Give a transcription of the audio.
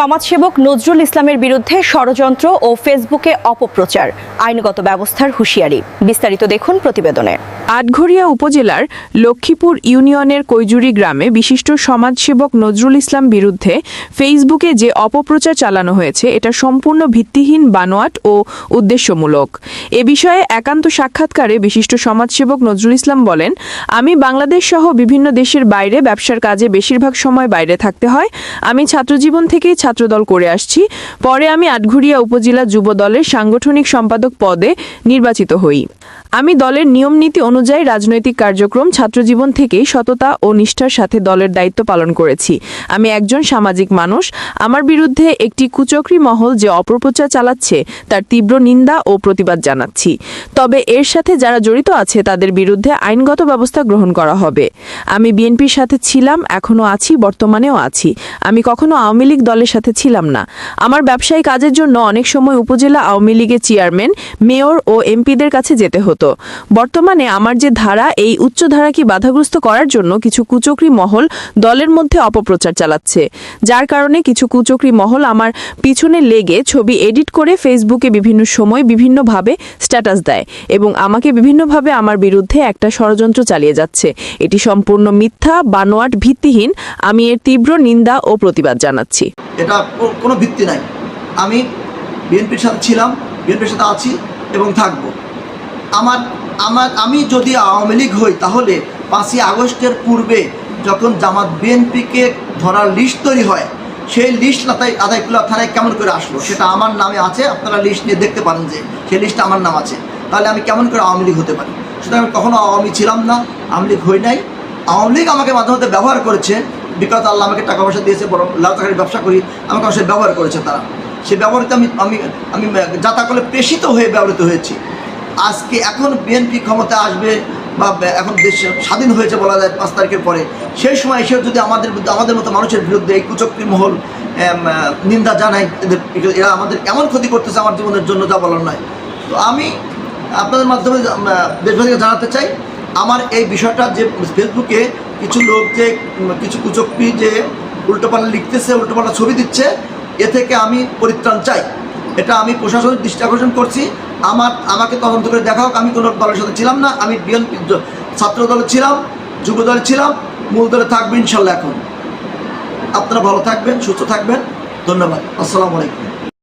সমাজসেবক নজরুল ইসলামের বিরুদ্ধে ষড়যন্ত্র ও ফেসবুকে অপপ্রচার। আইনগত ব্যবস্থার হুঁশিয়ারি। বিস্তারিত দেখুন প্রতিবেদনে। আটঘরিয়া উপজেলার লক্ষ্মীপুর ইউনিয়নের কৈজুরি গ্রামে বিশিষ্ট সমাজসেবক নজরুল ইসলাম বিরুদ্ধে ফেসবুকে যে অপপ্রচার চালানো হয়েছে, এটা সম্পূর্ণ ভিত্তিহীন, বানোয়াট ও উদ্দেশ্যমূলক। এ বিষয়ে একান্ত সাক্ষাৎকারে বিশিষ্ট সমাজসেবক নজরুল ইসলাম বলেন, আমি বাংলাদেশ সহ বিভিন্ন দেশের বাইরে ব্যবসার কাজে বেশিরভাগ সময় বাইরে থাকতে হয়। আমি ছাত্রজীবন থেকেই ছাত্রদল করে আসছি। পরে আমি আটঘুরিয়া উপজেলা যুব দলের সাংগঠনিক সম্পাদক পদে নির্বাচিত হই। আমি দলের নিয়ম নীতি অনুযায়ী রাজনৈতিক কার্যক্রম, ছাত্রজীবন থেকেই সততা ও নিষ্ঠার সাথে দলের দায়িত্ব পালন করেছি। আমি একজন সামাজিক মানুষ। আমার বিরুদ্ধে একটি কুচক্রি মহল যে অপপ্রচার চালাচ্ছে, তার তীব্র নিন্দা ও প্রতিবাদ জানাচ্ছি। তবে এর সাথে যারা জড়িত আছে, তাদের বিরুদ্ধে আইনগত ব্যবস্থা গ্রহণ করা হবে। আমি বিএনপির সাথে ছিলাম, এখনও আছি, বর্তমানেও আছি। আমি কখনো আওয়ামী লীগ দলের সাথে ছিলাম না। আমার ব্যবসায়ী কাজের জন্য অনেক সময় উপজেলা আওয়ামী লীগের চেয়ারম্যান, মেয়র ও এমপিদের কাছে যেতে হতো। বর্তমানে আমার যে ধারা, এই উচ্চ ধারাকে বাধাগ্রস্ত করার জন্য কিছু কুচক্রি মহল দলের মধ্যে অপপ্রচার চালাচ্ছে। যার কারণে কিছু কুচক্রি মহল আমার পিছনে লেগে ছবি এডিট করে ফেসবুকে বিভিন্ন সময় বিভিন্নভাবে স্ট্যাটাস দেয় এবং আমাকে বিভিন্নভাবে আমার বিরুদ্ধে একটা ষড়যন্ত্র চালিয়ে যাচ্ছে। এটি সম্পূর্ণ মিথ্যা, বানোয়াট, ভিত্তিহীন। আমি এর তীব্র নিন্দা ও প্রতিবাদ জানাচ্ছি। এটা কোনো ভিত্তি নাই। আমি বিএনপির সাথে ছিলাম, বিএনপির সাথে আছি এবং থাকব। আমার আমার, আমি যদি আওয়ামী লীগ হই, তাহলে পাঁচই আগস্টের পূর্বে যখন জামাত বিএনপিকে ধরার লিস্ট তৈরি হয়, সেই লিস্ট আদায় আদায়কুল্লাহ থানায় কেমন করে আসলো? সেটা আমার নামে আছে, আপনারা লিস্ট নিয়ে দেখতে পারেন যে সেই লিস্টে আমার নাম আছে। তাহলে আমি কেমন করে আওয়ামী লীগ হতে পারি? সুতরাং আমি কখনো আওয়ামী ছিলাম না, আওয়ামী লীগ হই নাই। আওয়ামী লীগ আমাকে মাঝে মধ্যে ব্যবহার করেছে বিকজ আল্লাহ আমাকে টাকা পয়সা দিয়েছে বড় লাল টাকার ব্যবসা করি, আমাকে অবশ্যই ব্যবহার করেছে তারা। সে ব্যবহৃত আমি আমি আমি যাতা যাতাকলে প্রেষিত হয়ে ব্যবহৃত হয়েছি। আজকে এখন বিএনপি ক্ষমতা আসবে বা এখন দেশ স্বাধীন হয়েছে বলা যায় পাঁচ তারিখের পরে, সেই সময় এসেও যদি আমাদের আমাদের মতো মানুষের বিরুদ্ধে এই কুচক্রি মহল নিন্দা জানায়, এদের এরা আমাদের এমন ক্ষতি করতেছে আমার জীবনের জন্য যা বলার নয়। তো আমি আপনাদের মাধ্যমে দেশবাসীকে জানাতে চাই, আমার এই বিষয়টা যে ফেসবুকে কিছু লোক যে কিছু কুচক্রি যে উল্টোপাল্টা লিখতেছে, উল্টোপাল্টা ছবি দিচ্ছে, এ থেকে আমি পরিত্রাণ চাই। এটা আমি প্রশাসনের দৃষ্টি আকর্ষণ করছি। আমার, আমাকে তদন্ত করে দেখা হোক, আমি কোনো দলের সাথে ছিলাম না, আমি বিএনপি ছাত্র দলে ছিলাম, যুব দলে ছিলাম, মূল দলে থাকবেন ইনশাল্লাহ এখন। আপনারা ভালো থাকবেন, সুস্থ থাকবেন। ধন্যবাদ। আসসালামু আলাইকুম।